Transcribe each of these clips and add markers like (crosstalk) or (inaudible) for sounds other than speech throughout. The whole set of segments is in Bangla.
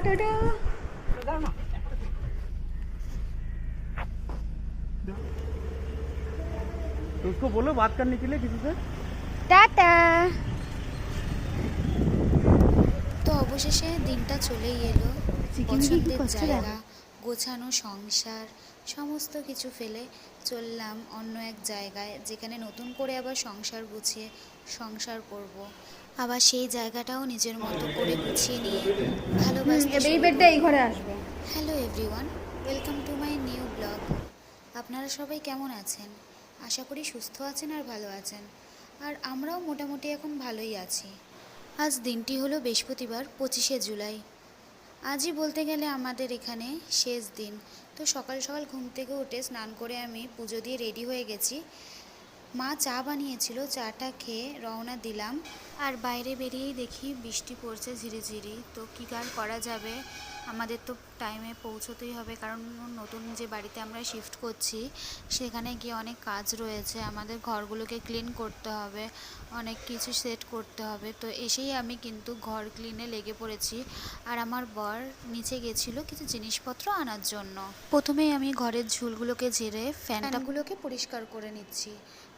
টাটা तो उसको बोलो बात करने के लिए किसी से টাটা তো অবশেষে দিনটা চলেই এলো চিকেন দিয়ে কি পছন্দের করছে জায়গা দেখো। গোছানো সংসার সমস্ত কিছু ফেলে চললাম অন্য এক জায়গায় যেখানে নতুন করে আবার সংসার গুছিয়ে সংসার করব। আবার সেই জায়গাটাও নিজের মতো করে গুছিয়ে নিয়ে ভালোবাসতে এই বেডটা এই ঘরে আসবে। Hello everyone welcome to my new blog. আপনারা সবাই কেমন আছেন? আশা করি সুস্থ আছেন আর ভালো আছেন। আর আমরাও মোটামুটি এখন ভালোই আছি। আজ দিনটি হলো বৃহস্পতিবার পঁচিশে জুলাই। আজই বলতে গেলে আমাদের এখানে শেষ দিন। তো সকাল সকাল ঘুম থেকে উঠে স্নান করে আমি পুজো দিয়ে রেডি হয়ে গেছি। মা চা বানিয়েছিল, চাটা খেয়ে রওনা দিলাম। আর বাইরে বেরিয়েই দেখি বৃষ্টি পড়ছে ঝিরিঝিরি। তো কী কার করা যাবে? আমাদের তো টাইমে পৌঁছতেই হবে। কারণ নতুন যে বাড়িতে আমরা শিফট করছি, সেখানে গিয়ে অনেক কাজ রয়েছে। আমাদের ঘরগুলোকে ক্লিন করতে হবে, অনেক কিছু সেট করতে হবে। তো এসেই আমি কিন্তু ঘর ক্লিনে লেগে পড়েছি। আর আমার বর নিচে গেছিল কিছু জিনিসপত্র আনার জন্য। প্রথমেই আমি ঘরের ঝুলগুলোকে ঝেড়ে ফ্যানটাগুলোকে পরিষ্কার করে নিচ্ছি।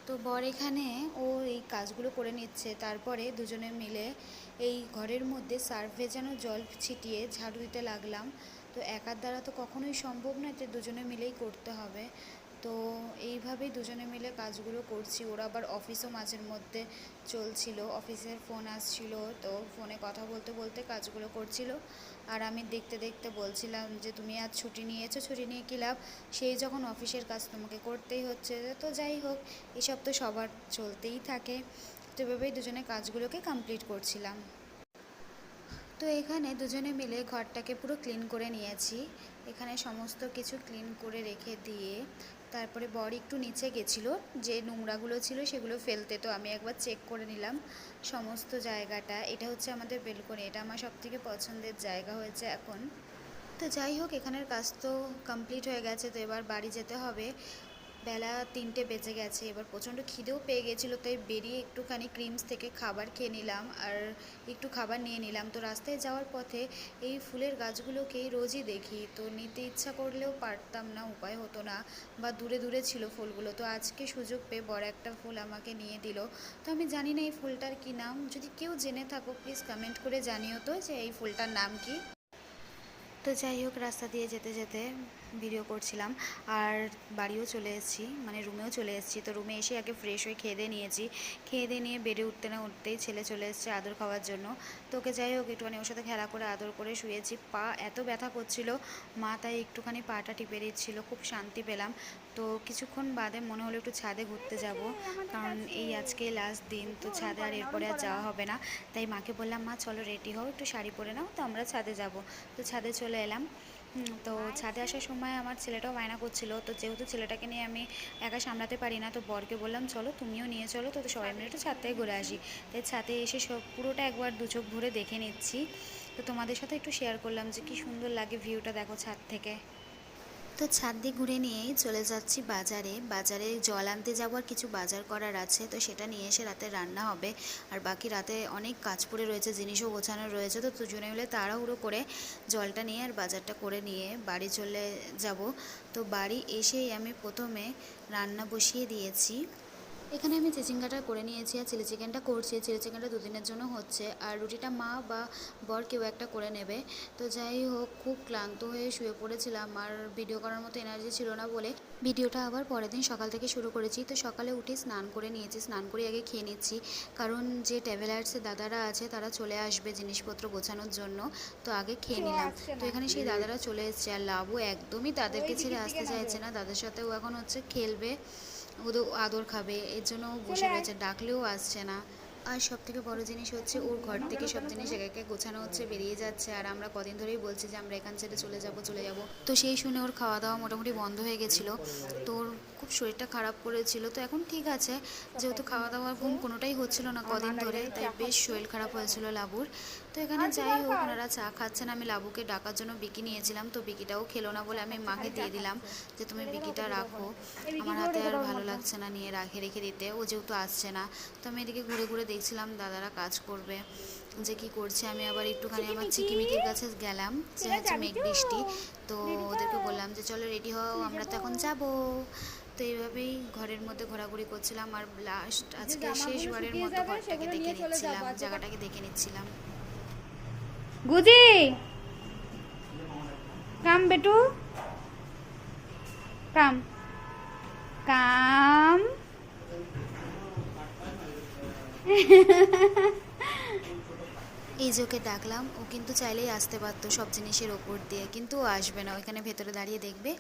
তো বর এখানে, ও এই কাজগুলো করে নিচ্ছে। তারপরে দুজনে মিলে এই ঘরের মধ্যে সার্ফ ভেজানো জল ছিটিয়ে ঝাড়ু দিতে লাগলাম। তো একার দ্বারা তো কখনোই সম্ভব নয় যে দুজনে মিলেই করতে হবে। তো এইভাবেই দুজনে মিলে কাজগুলো করছি। ওরা আবার অফিসও মাঝের মধ্যে চলছিল। অফিসের ফোন আসছিল, তো ফোনে কথা বলতে বলতে কাজগুলো করছিল। আর আমি দেখতে দেখতে বলছিলাম যে, তুমি আজ ছুটি নিয়েছো, ছুটি নিয়ে কী লাভ? সেই যখন অফিসের কাজ তোমাকে করতেই হচ্ছে। তো যাই হোক, এসব তো সবার চলতেই থাকে। তো এভাবেই দুজনে কাজগুলোকে কমপ্লিট করছিলাম। তো এখানে দুজনে মিলে ঘরটাকে পুরো ক্লিন করে নিয়েছি। এখানে সমস্ত কিছু ক্লিন করে রেখে দিয়ে তারপরে বর একটু নিচে গেছিল, যে নোংরাগুলো ছিল সেগুলো ফেলতে। তো আমি একবার চেক করে নিলাম সমস্ত জায়গাটা। এটা হচ্ছে আমাদের বেলকনি এটা আমার সব থেকে পছন্দের জায়গা হয়েছে এখন। তো যাই হোক, এখানের কাজ তো কমপ্লিট হয়ে গেছে, তো এবার বাড়ি যেতে হবে। বেলা তিনটে বেজে গেছে, এবার প্রচণ্ড খিদেও পেয়ে গেছিল, তাই বেরিয়ে একটুখানি ক্রিমস থেকে খাবার খেয়ে নিলাম আর একটু খাবার নিয়ে নিলাম। তো রাস্তায় যাওয়ার পথে এই ফুলের গাছগুলোকেই রোজই দেখি, তো নিতে ইচ্ছা করলেও পারতাম না, উপায় হতো না বা দূরে দূরে ছিল ফুলগুলো। তো আজকে সুযোগ পেয়ে বড় একটা ফুল আমাকে নিয়ে দিল। তো আমি জানি না এই ফুলটার কি নাম, যদি কেউ জেনে থাকো প্লিজ কমেন্ট করে জানিও তো যে এই ফুলটার নাম কি। তো যাই হোক, রাস্তা দিয়ে যেতে যেতে ভিডিও করছিলাম। আর বাড়িও চলে এসেছি মানে রুমেও চলে এসেছি। তো রুমে এসে আগে ফ্রেশ হয়ে খেয়ে দিয়ে নিয়েছি। খেয়ে দিয়ে নিয়ে বেডে উঠতে না উঠতেই ছেলে চলে এসেছে আদর খাওয়ার জন্য। তো ওকে যাই হোক, একটুখানি ওর সাথে খেলা করে আদর করে শুয়েছি। পা এত ব্যথা করছিল, মা তাই একটুখানি পাটা টিপে দিচ্ছিল, খুব শান্তি পেলাম। তো কিছুক্ষণ বাদে মনে হলো একটু ছাদে ঘুরতে যাব, কারণ এই আজকে লাস্ট দিন, তো ছাদে আর এরপরে আর যাওয়া হবে না। তাই মাকে বললাম, মা, চলো রেডি হও, একটু শাড়ি পরে নাও, তো আমরা ছাদে যাব। তো ছাদে চলে এলাম। তো ছাদে আসার সময় আমার ছেলেটাও বায়না করছিল। তো যেহেতু ছেলেটাকে নিয়ে আমি একা সামলাতে পারি না, তো বরকে বললাম, চলো তুমিও নিয়ে চলো তো সবাই মিলে একটু ছাদ থেকে ঘুরে আসি। তাই ছাদে এসে সব পুরোটা একবার দু চোখ ভরে দেখে নিচ্ছি। তো তোমাদের সাথে একটু শেয়ার করলাম যে কি সুন্দর লাগে ভিউটা দেখো ছাদ থেকে। তো ছাদ দিয়ে ঘুরে নিয়েই চলে যাচ্ছি বাজারে। বাজারে জল আনতে যাব আর কিছু বাজার করার আছে, তো সেটা নিয়ে এসে রাতে রান্না হবে। আর বাকি রাতে অনেক কাজ পড়ে রয়েছে, জিনিসও গোছানো রয়েছে, তো দুজনে মিলে তাড়াহুড়ো করে জলটা নিয়ে আর বাজারটা করে নিয়ে বাড়ি চলে যাব। তো বাড়ি এসেই আমি প্রথমে রান্না বসিয়ে দিয়েছি। এখানে আমি চিচিঙ্গাটা করে নিয়েছি আর চিলি চিকেনটা করছি। চিলি চিকেনটা দুদিনের জন্য হচ্ছে। আর রুটিটা মা বা বর কেউ একটা করে নেবে। তো যাই হোক খুব ক্লান্ত হয়ে শুয়ে পড়েছিলাম। আর ভিডিও করার মতো এনার্জি ছিল না বলে ভিডিওটা আবার পরের দিন সকাল থেকে শুরু করেছি। তো সকালে উঠে স্নান করে নিয়েছি। স্নান করে আগে খেয়ে নিচ্ছি। কারণ যে ট্রাভেলার্সের দাদারা আছে তারা চলে আসবে জিনিসপত্র গোছানোর জন্য। তো আগে খেয়ে নিলাম। তো এখানে সেই দাদারা চলে এসছে। আর লাভও একদমই তাদেরকে ছেড়ে আসতে চাইছে না। তাদের সাথেও এখন হচ্ছে খেলবে। ওদের আদর খাবে এর জন্য বসে রয়েছে ডাকলেও আসছে না। আর সব থেকে বড় জিনিস হচ্ছে ওর ঘর থেকে সব জিনিস একে একে গোছানো হচ্ছে বেরিয়ে যাচ্ছে। আর আমরা কদিন ধরেই বলছি যে আমরা এখান ছেড়ে চলে যাব চলে যাব। তো সেই শুনে ওর খাওয়া দাওয়া মোটামুটি বন্ধ হয়ে গেছিল। তো ওর খুব শরীরটা খারাপ করেছিল। তো এখন ঠিক আছে যেহেতু খাওয়া দাওয়া ঘুম কোনোটাই হচ্ছিল না কদিন ধরে তাই বেশ শরীর খারাপ হয়েছিল লাবুর। তো এখানে যাই হোক ওনারা চা খাচ্ছেন আমি লাবুকে ডাকার জন্য বিকি নিয়েছিলাম তো বিকিটাও খেলো না বলে আমি মাকে দিয়ে দিলাম যে তুমি বিকিটা রাখো। আমার হাতে আর ভালো লাগছে না নিয়ে রাখে রেখে দিতে ও যেহেতু আসছে না। তো আমি এদিকে ঘুরে ঘুরে দেখছিলাম দাদারা কাজ করবে যে কি করছে আমি আবার একটুখানি আমার চিকিমিকির কাছে গেলাম যে হচ্ছে মেঘ বৃষ্টি। তো ওদেরকে বললাম যে চলো রেডি হও আমরা তো এখন যাব। তো এইভাবেই ঘরের মধ্যে ঘোরাঘুরি করছিলাম আর লাস্ট আজকে শেষবারের মতো ঘরটাকে দেখে নিচ্ছিলাম জায়গাটাকে দেখে নিচ্ছিলাম। গুজি! কাম বেটু। কাম। কাম। (laughs) এই যে ওকে ডাকলাম, ও কিন্তু চাইলেই আসতে পারতো সব জিনিসের ওপর দিয়ে, কিন্তু ও আসবে না। ওইখানে ভেতরে দাঁড়িয়ে দেখবে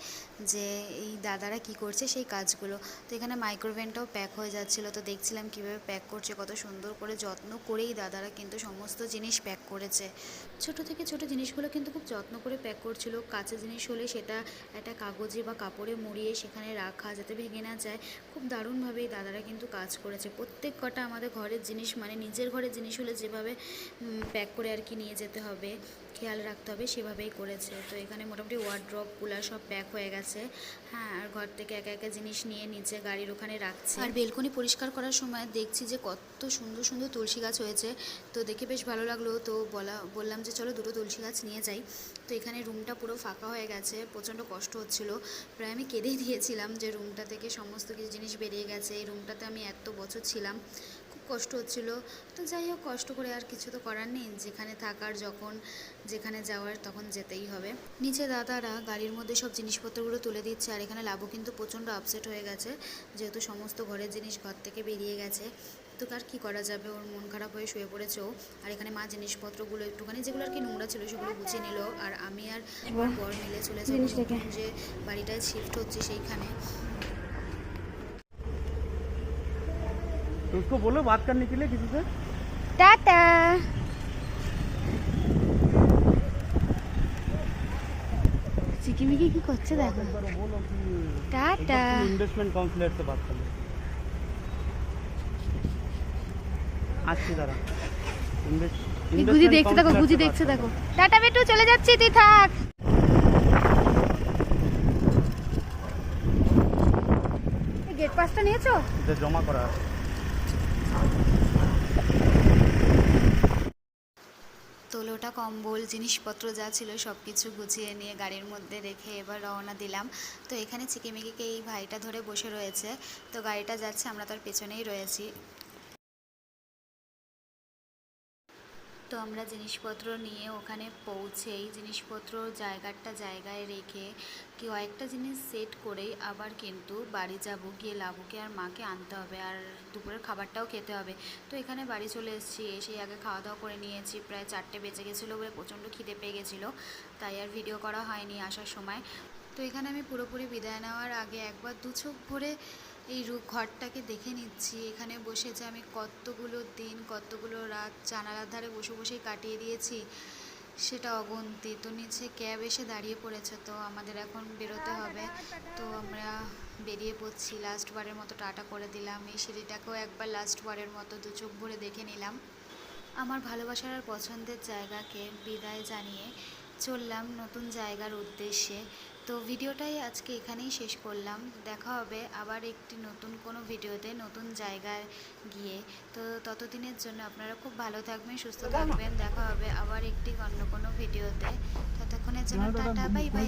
যে এই দাদারা কি করছে সেই কাজগুলো। তো এখানে মাইক্রোওভেনটাও প্যাক হয়ে যাচ্ছিল। তো দেখছিলাম কীভাবে প্যাক করছে, কত সুন্দর করে যত্ন করেই দাদারা কিন্তু সমস্ত জিনিস প্যাক করেছে। ছোট থেকে ছোট জিনিসগুলো কিন্তু খুব যত্ন করে প্যাক করছিল। কাঁচা জিনিস হলে সেটা একটা কাগজে বা কাপড়ে মুড়িয়ে সেখানে রাখা যাতে ভেঙে না যায়। খুব দারুণভাবেই দাদারা কিন্তু কাজ করেছে। প্রত্যেক কটা আমাদের ঘরের জিনিস মানে নিজের ঘরের জিনিস হলে যেভাবে প্যাক করে আর কি নিয়ে যেতে হবে। খেয়াল রাখতে হবে, সেভাবেই করেছে। তো এখানে মোটামুটি ওয়ার্ড্রপ কুলার সব প্যাক হয়ে গেছে। হ্যাঁ আর ঘর থেকে একা একা জিনিস নিয়ে নিচে গাড়ির ওখানে রাখছে। আর বেলকনি পরিষ্কার করার সময় দেখছি যে কত সুন্দর সুন্দর তুলসী গাছ হয়েছে। তো দেখে বেশ ভালো লাগল। তো বলা, বললাম যে চলো দুটো তুলসী গাছ নিয়ে যাই। তো এখানে রুমটা পুরো ফাঁকা হয়ে গেছে। প্রচণ্ড কষ্ট হচ্ছিল। প্রায় আমি কেঁদেই দিয়েছিলাম যে রুমটা থেকে সমস্ত কিছু জিনিস বেরিয়ে গেছে। এই রুমটাতে আমি এত বছর ছিলাম। কষ্ট হচ্ছিল। তো যাই হোক কষ্ট করে আর কিছু তো করার নেই। যেখানে থাকার যখন যেখানে যাওয়ার তখন যেতেই হবে। নিচে দাদারা গাড়ির মধ্যে সব জিনিসপত্রগুলো তুলে দিচ্ছে আর এখানে লাভও কিন্তু প্রচণ্ড আপসেট হয়ে গেছে। যেহেতু সমস্ত ঘরের জিনিস ঘর থেকে বেরিয়ে গেছে তো আর কী করা যাবে? ওর মন খারাপ হয়ে শুয়ে পড়েছে ও। আর এখানে মা জিনিসপত্রগুলো একটুখানি যেগুলো আর কি নোংরা ছিল সেগুলো গুছিয়ে নিল। আর আমি আর বর মিলে চলে যাব যে বাড়িটায় শিফট হচ্ছে সেইখানে। तो उसको बोलो बात करने के लिए किसी से টাটা চিকিমিকি কি করছে দেখো एक बार वो बोलो कि টাটা इन्वेस्टमेंट काउंसलर से बात कर लो আসছি দাঁড়া এই গুজি দেখছে দেখো গুজি দেখছে দেখো টাটা বেটু চলে যাচ্ছি তুই থাক গেট পাসটা নিয়েছো যে জমা করা আছে তোলোটা কম্বল, জিনিসপত্র যা ছিল সব কিছু গুছিয়ে নিয়ে গাড়ির মধ্যে রেখে এবার রওনা দিলাম। তো এখানে চিকিমিকিকে এই ভাইটা ধরে বসে রয়েছে। তো গাড়িটা যাচ্ছে, আমরা তার পেছনেই রয়েছি। তো আমরা জিনিসপত্র নিয়ে ওখানে পৌঁছেই জিনিসপত্র জায়গাটা জায়গায় রেখে কয়েকটা জিনিস সেট করেই আবার কিন্তু বাড়ি যাব, গিয়ে লাবুকে আর মাকে আনতে হবে আর দুপুরের খাবারটাও খেতে হবে। তো এখানে বাড়ি চলে এসেছি, এসেই আগে খাওয়া দাওয়া করে নিয়েছি, প্রায় চারটে বেঁচে গেছিল বলে প্রচণ্ড খিদে পেয়ে গেছিল, তাই আর ভিডিও করা হয়নি আসার সময়। তো এখানে আমি পুরোপুরি বিদায় নেওয়ার আগে একবার দু চোখ ভরে এই রু ঘরটাকে দেখে নিচ্ছি। এখানে বসে যে আমি কতগুলো দিন, কতগুলো রাত জানালার ধারে বসে বসেই কাটিয়ে দিয়েছি, সেটা অগন্তি তো নিচে ক্যাব এসে দাঁড়িয়ে পড়েছে তো, আমাদের এখন বেরোতে হবে। তো আমরা বেরিয়ে পড়ছি। লাস্ট বারের মতো টাটা করে দিলাম। এই সিঁড়িটাকেও একবার লাস্ট বারের মতো দু চোখ ভরে দেখে নিলাম। আমার ভালোবাসার আর পছন্দের জায়গাকে বিদায় জানিয়ে চললাম নতুন জায়গার উদ্দেশ্যে। তো ভিডিওটাই আজকে এখানেই শেষ করলাম। দেখা হবে আবার একটি নতুন কোনো ভিডিওতে নতুন জায়গায় গিয়ে। তো ততদিনের জন্য আপনারা খুব ভালো থাকবেন সুস্থ থাকবেন। দেখা হবে আবার একটি অন্য কোনো ভিডিওতে। ততক্ষণের জন্য টাটা বাই বাই।